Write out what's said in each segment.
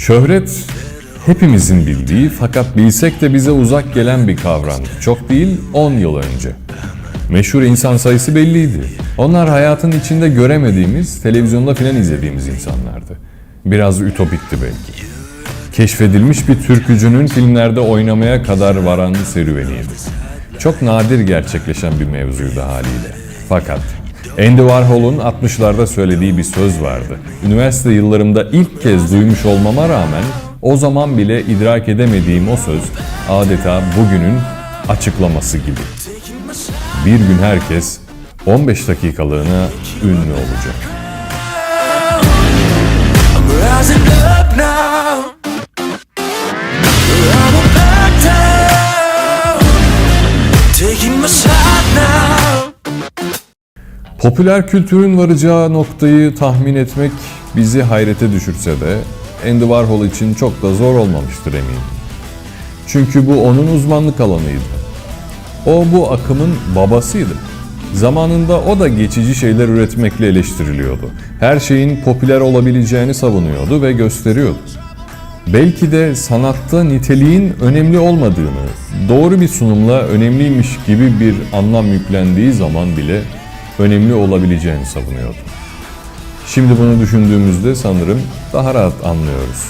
Şöhret hepimizin bildiği fakat bilsek de bize uzak gelen bir kavramdı. Çok değil 10 yıl önce. Meşhur insan sayısı belliydi. Onlar hayatın içinde göremediğimiz, televizyonda filan izlediğimiz insanlardı. Biraz ütopikti belki. Keşfedilmiş bir türkücünün filmlerde oynamaya kadar varan serüveniydi. Çok nadir gerçekleşen bir mevzuydu haliyle. Fakat Andy Warhol'un 60'larda söylediği bir söz vardı. Üniversite yıllarımda ilk kez duymuş olmama rağmen o zaman bile idrak edemediğim o söz adeta bugünün açıklaması gibi. Bir gün herkes 15 dakikalığına ünlü olacak. Rising up now. I'm back down. Popüler kültürün varacağı noktayı tahmin etmek bizi hayrete düşürse de Andy Warhol için çok da zor olmamıştır eminim. Çünkü bu onun uzmanlık alanıydı. O bu akımın babasıydı. Zamanında o da geçici şeyler üretmekle eleştiriliyordu. Her şeyin popüler olabileceğini savunuyordu ve gösteriyordu. Belki de sanatta niteliğin önemli olmadığını, doğru bir sunumla önemliymiş gibi bir anlam yüklendiği zaman bile önemli olabileceğini savunuyordu. Şimdi bunu düşündüğümüzde sanırım daha rahat anlıyoruz.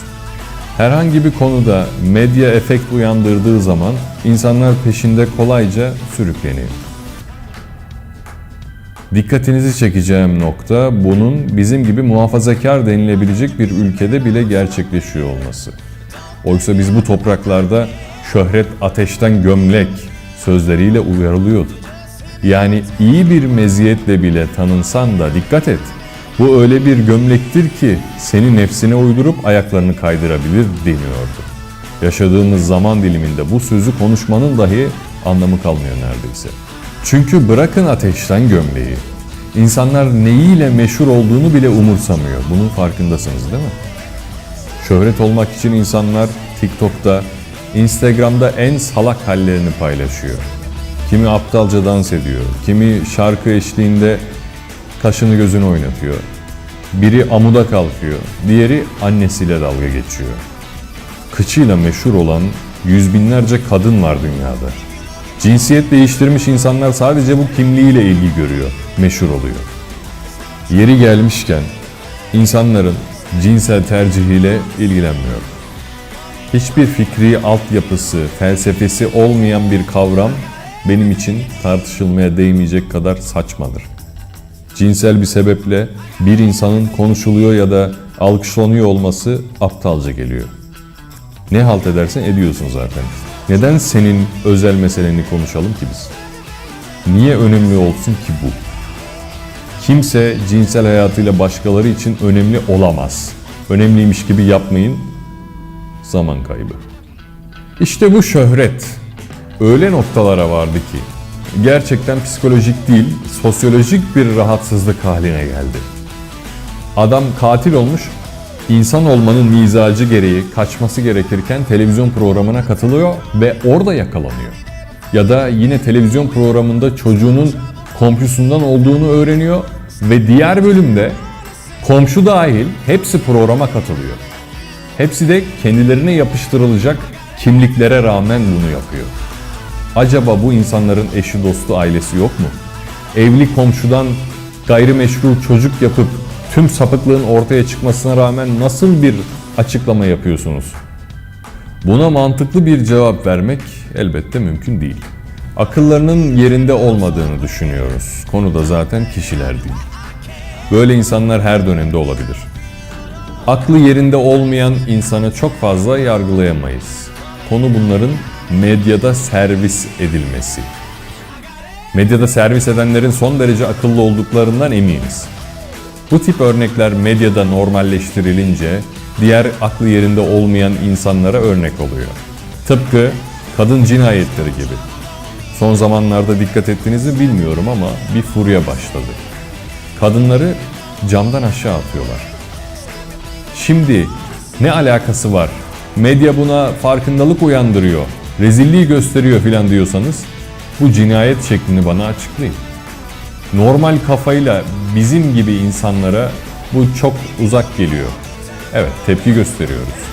Herhangi bir konuda medya efekt uyandırdığı zaman insanlar peşinde kolayca sürükleniyor. Dikkatinizi çekeceğim nokta bunun bizim gibi muhafazakar denilebilecek bir ülkede bile gerçekleşiyor olması. Oysa biz bu topraklarda şöhret ateşten gömlek sözleriyle uyarılıyorduk. Yani iyi bir meziyetle bile tanınsan da dikkat et. Bu öyle bir gömlektir ki seni nefsine uydurup ayaklarını kaydırabilir deniyordu. Yaşadığımız zaman diliminde bu sözü konuşmanın dahi anlamı kalmıyor neredeyse. Çünkü bırakın ateşten gömleği. İnsanlar neyiyle meşhur olduğunu bile umursamıyor. Bunun farkındasınız değil mi? Şöhret olmak için insanlar TikTok'ta, Instagram'da en salak hallerini paylaşıyor. Kimi aptalca dans ediyor, kimi şarkı eşliğinde kaşını gözünü oynatıyor. Biri amuda kalkıyor, diğeri annesiyle dalga geçiyor. Kıçıyla meşhur olan yüz binlerce kadın var dünyada. Cinsiyet değiştirmiş insanlar sadece bu kimliğiyle ilgi görüyor, meşhur oluyor. Yeri gelmişken insanların cinsel tercihiyle ilgilenmiyor. Hiçbir fikri altyapısı, felsefesi olmayan bir kavram benim için tartışılmaya değmeyecek kadar saçmadır. Cinsel bir sebeple bir insanın konuşuluyor ya da alkışlanıyor olması aptalca geliyor. Ne halt edersen ediyorsun zaten. Neden senin özel meseleni konuşalım ki biz? Niye önemli olsun ki bu? Kimse cinsel hayatıyla başkaları için önemli olamaz. Önemliymiş gibi yapmayın. Zaman kaybı. İşte bu şöhret öyle noktalara vardı ki gerçekten psikolojik değil, sosyolojik bir rahatsızlık haline geldi. Adam katil olmuş, insan olmanın mizacı gereği kaçması gerekirken televizyon programına katılıyor ve orada yakalanıyor. Ya da yine televizyon programında çocuğunun komşusundan olduğunu öğreniyor ve diğer bölümde komşu dahil hepsi programa katılıyor. Hepsi de kendilerine yapıştırılacak kimliklere rağmen bunu yapıyor. Acaba bu insanların eşi dostu ailesi yok mu? Evli komşudan gayrimeşru çocuk yapıp tüm sapıklığın ortaya çıkmasına rağmen nasıl bir açıklama yapıyorsunuz? Buna mantıklı bir cevap vermek elbette mümkün değil. Akıllarının yerinde olmadığını düşünüyoruz. Konu da zaten kişiler değil. Böyle insanlar her dönemde olabilir. Aklı yerinde olmayan insanı çok fazla yargılayamayız. Konu bunların medyada servis edilmesi. Medyada servis edenlerin son derece akıllı olduklarından eminiz. Bu tip örnekler medyada normalleştirilince diğer aklı yerinde olmayan insanlara örnek oluyor. Tıpkı kadın cinayetleri gibi. Son zamanlarda dikkat ettiğinizi bilmiyorum ama bir furya başladı. Kadınları camdan aşağı atıyorlar. Şimdi ne alakası var? Medya buna farkındalık uyandırıyor, rezilliği gösteriyor filan diyorsanız bu cinayet şeklini bana açıklayın. Normal kafayla bizim gibi insanlara bu çok uzak geliyor. Evet tepki gösteriyoruz.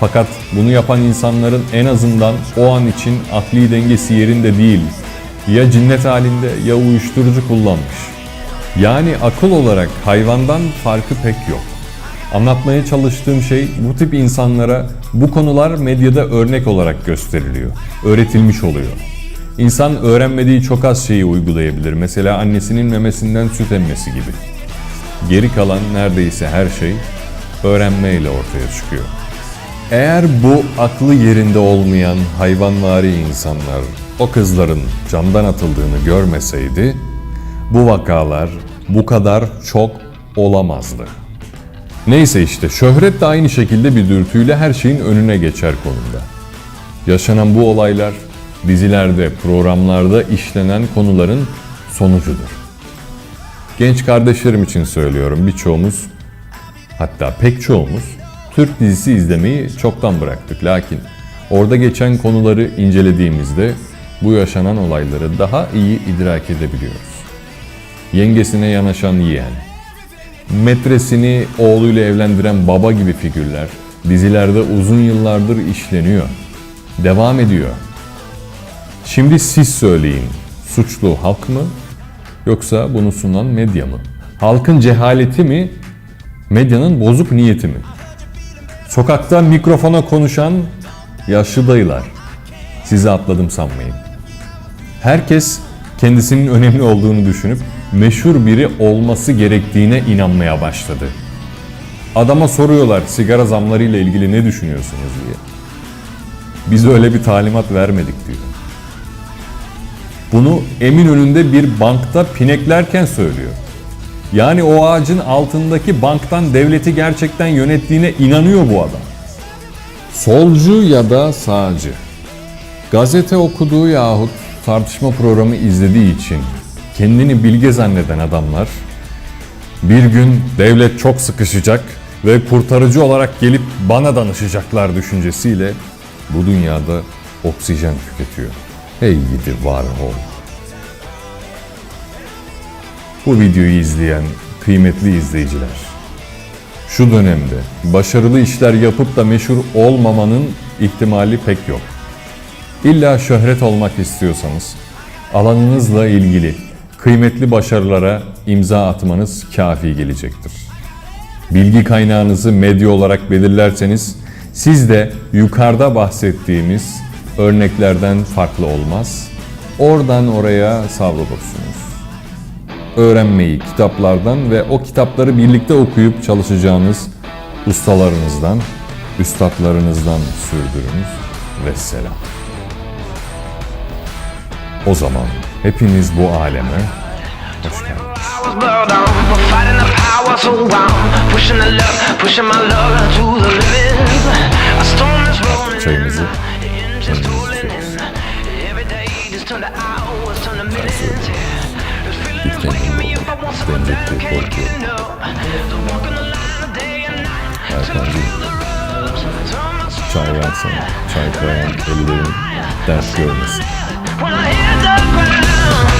Fakat bunu yapan insanların en azından o an için akli dengesi yerinde değil. Ya cinnet halinde ya uyuşturucu kullanmış. Yani akıl olarak hayvandan farkı pek yok. Anlatmaya çalıştığım şey bu tip insanlara bu konular medyada örnek olarak gösteriliyor. Öğretilmiş oluyor. İnsan öğrenmediği çok az şeyi uygulayabilir. Mesela annesinin memesinden süt emmesi gibi. Geri kalan neredeyse her şey öğrenmeyle ortaya çıkıyor. Eğer bu aklı yerinde olmayan hayvanvari insanlar o kızların camdan atıldığını görmeseydi bu vakalar bu kadar çok olamazdı. Neyse işte şöhret de aynı şekilde bir dürtüyle her şeyin önüne geçer konumda. Yaşanan bu olaylar dizilerde, programlarda işlenen konuların sonucudur. Genç kardeşlerim için söylüyorum birçoğumuz hatta pek çoğumuz Türk dizisi izlemeyi çoktan bıraktık. Lakin orada geçen konuları incelediğimizde bu yaşanan olayları daha iyi idrak edebiliyoruz. Yengesine yanaşan yeğen, metresini oğluyla evlendiren baba gibi figürler dizilerde uzun yıllardır işleniyor. Devam ediyor. Şimdi siz söyleyin. Suçlu halk mı yoksa bunu sunan medya mı? Halkın cehaleti mi? Medyanın bozuk niyeti mi? Sokakta mikrofona konuşan yaşlı dayılar. Sizi atladım sanmayın. Herkes kendisinin önemli olduğunu düşünüp meşhur biri olması gerektiğine inanmaya başladı. Adama soruyorlar sigara zamlarıyla ilgili ne düşünüyorsunuz diye. Biz öyle bir talimat vermedik diyor. Bunu Eminönü'nde bir bankta pineklerken söylüyor. Yani o ağacın altındaki banktan devleti gerçekten yönettiğine inanıyor bu adam. Solcu ya da sağcı. Gazete okuduğu yahut tartışma programı izlediği için kendini bilge zanneden adamlar bir gün devlet çok sıkışacak ve kurtarıcı olarak gelip bana danışacaklar düşüncesiyle bu dünyada oksijen tüketiyor. Hey gidi Warhol. Bu videoyu izleyen kıymetli izleyiciler. Şu dönemde başarılı işler yapıp da meşhur olmamanın ihtimali pek yok. İlla şöhret olmak istiyorsanız alanınızla ilgili kıymetli başarılara imza atmanız kafi gelecektir. Bilgi kaynağınızı medya olarak belirlerseniz siz de yukarıda bahsettiğimiz örneklerden farklı olmaz. Oradan oraya savrulursunuz. Öğrenmeyi kitaplardan ve o kitapları birlikte okuyup çalışacağınız ustalarınızdan, üstadlarınızdan sürdürünüz ve selam. O zaman hepiniz bu aleme hoş geldiniz. Çayımızı my soul Çay versene. Çay koyan ellerin dert görmesin. down